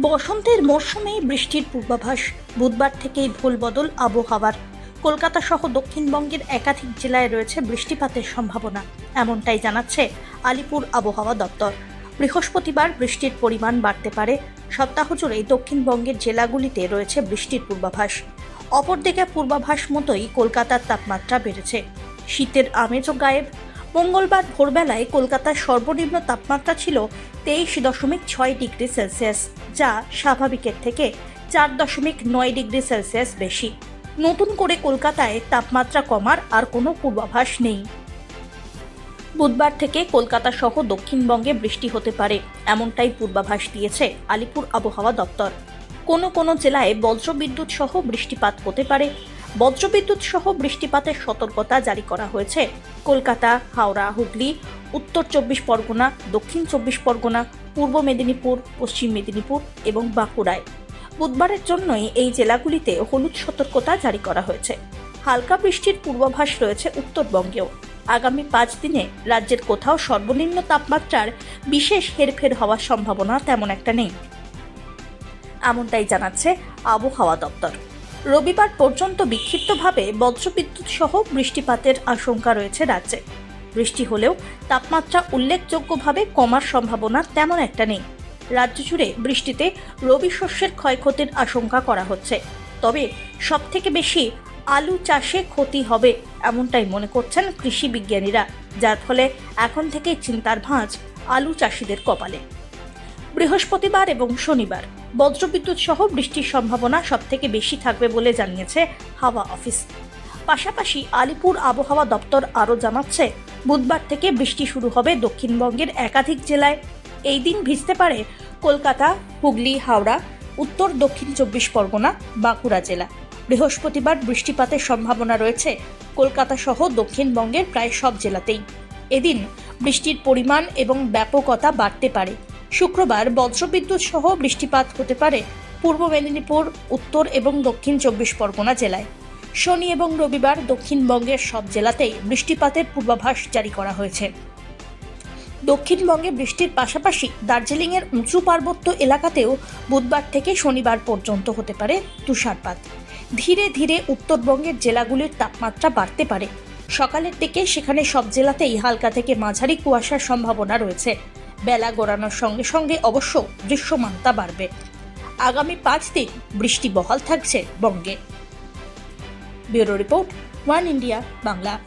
বসন্তের মরশুমে বৃষ্টির পূর্বাভাস, বুধবার থেকেই ভুল বদল আবহাওয়ার। কলকাতা সহ দক্ষিণবঙ্গের একাধিক জেলায় রয়েছে বৃষ্টিপাতের সম্ভাবনা, এমনটাই জানাচ্ছে আলিপুর আবহাওয়া দপ্তর। বৃহস্পতিবার বৃষ্টির পরিমাণ বাড়তে পারে, সপ্তাহ জুড়েই দক্ষিণবঙ্গের জেলাগুলিতে রয়েছে বৃষ্টির পূর্বাভাস। অপরদিকে পূর্বাভাস মতোই কলকাতার তাপমাত্রা বেড়েছে। শীতের আমেজও গায়েব মঙ্গলবার ভোরবেলায় কলকাতার সর্বনিম্ন তাপমাত্রা ছিল তেইশ দশমিক ছয় ডিগ্রি সেলসিয়াস, যা স্বাভাবিকের থেকে চার দশমিক নয় ডিগ্রি সেলসিয়াস বেশি। নতুন করে কলকাতায় তাপমাত্রা কমার আর কোনো পূর্বাভাস নেই। বুধবার থেকে কলকাতা সহ দক্ষিণবঙ্গে বৃষ্টি হতে পারে, এমনটাই পূর্বাভাস দিয়েছে আলিপুর আবহাওয়া দপ্তর। কোনো কোনো জেলায় বজ্রবিদ্যুৎ সহ বৃষ্টিপাত হতে পারে বজ্রবিদ্যুৎ সহ বৃষ্টিপাতের সতর্কতা জারি করা হয়েছে। কলকাতা, হাওড়া, হুগলি, উত্তর চব্বিশ পরগনা, দক্ষিণ চব্বিশ পরগনা, পূর্ব মেদিনীপুর, পশ্চিম মেদিনীপুর এবং বাঁকুড়ায়। বুধবারের জন্যই এই জেলাগুলিতে হলুদ সতর্কতা জারি করা হয়েছে। হালকা বৃষ্টির পূর্বাভাস রয়েছে উত্তরবঙ্গেও। আগামী পাঁচ দিনে রাজ্যের কোথাও সর্বনিম্ন তাপমাত্রার বিশেষ হেরফের হওয়ার সম্ভাবনা তেমন একটা নেই। এমনটাই জানাচ্ছে আবহাওয়া দপ্তর। রবিবার পর্যন্ত বিক্ষিপ্তভাবে বজ্রবিদ্যুৎ সহ বৃষ্টিপাতের আশঙ্কা রয়েছে রাজ্যে। বৃষ্টি হলেও তাপমাত্রা উল্লেখযোগ্যভাবে কমার সম্ভাবনা তেমন একটা নেই। রাজ্য জুড়ে বৃষ্টিতে রবি শস্যের ক্ষয়ক্ষতির আশঙ্কা করা হচ্ছে। তবে সবথেকে বেশি আলু চাষে ক্ষতি হবে এমনটাই মনে করছেন কৃষি বিজ্ঞানীরা, যার ফলে এখন থেকেই চিন্তার ভাঁজ আলু চাষিদের কপালে। বৃহস্পতিবার এবং শনিবার বজ্রবিদ্যুৎ সহ বৃষ্টির সম্ভাবনা সবথেকে বেশি থাকবে বলে জানিয়েছে হাওয়া অফিস। পাশাপাশি আলিপুর আবহাওয়া দপ্তর আরও জানাচ্ছে, বুধবার থেকে বৃষ্টি শুরু হবে দক্ষিণবঙ্গের একাধিক জেলায়। এই দিন ভিজতে পারে কলকাতা, হুগলি, হাওড়া, উত্তর, দক্ষিণ চব্বিশ পরগনা, বাঁকুড়া জেলা। বৃহস্পতিবার বৃষ্টিপাতের সম্ভাবনা রয়েছে কলকাতা সহ দক্ষিণবঙ্গের প্রায় সব জেলাতেই। এদিন বৃষ্টির পরিমাণ এবং ব্যাপকতা বাড়তে পারে। শুক্রবার বজ্রবিদ্যুৎ সহ বৃষ্টিপাত হতে পারে পূর্ব মেদিনীপুর, উত্তর এবং দক্ষিণ চব্বিশ পরগনা জেলায়। শনি এবং রবিবার দক্ষিণবঙ্গের সব জেলাতেই বৃষ্টিপাতের পূর্বাভাস জারি করা হয়েছে। দক্ষিণবঙ্গে বৃষ্টির পাশাপাশি দার্জিলিংয়ের উঁচু পার্বত্য এলাকাতেও বুধবার থেকে শনিবার পর্যন্ত হতে পারে তুষারপাত। ধীরে ধীরে উত্তরবঙ্গের জেলাগুলির তাপমাত্রা বাড়তে পারে। সকালের দিকে সেখানে সব জেলাতেই হালকা থেকে মাঝারি কুয়াশার সম্ভাবনা রয়েছে। বেলা গড়ানোর সঙ্গে সঙ্গে অবশ্য দৃশ্যমানতা বাড়বে। আগামী পাঁচ দিন বৃষ্টি বহাল থাকছে বঙ্গে। Bureau report, one India, Bangla.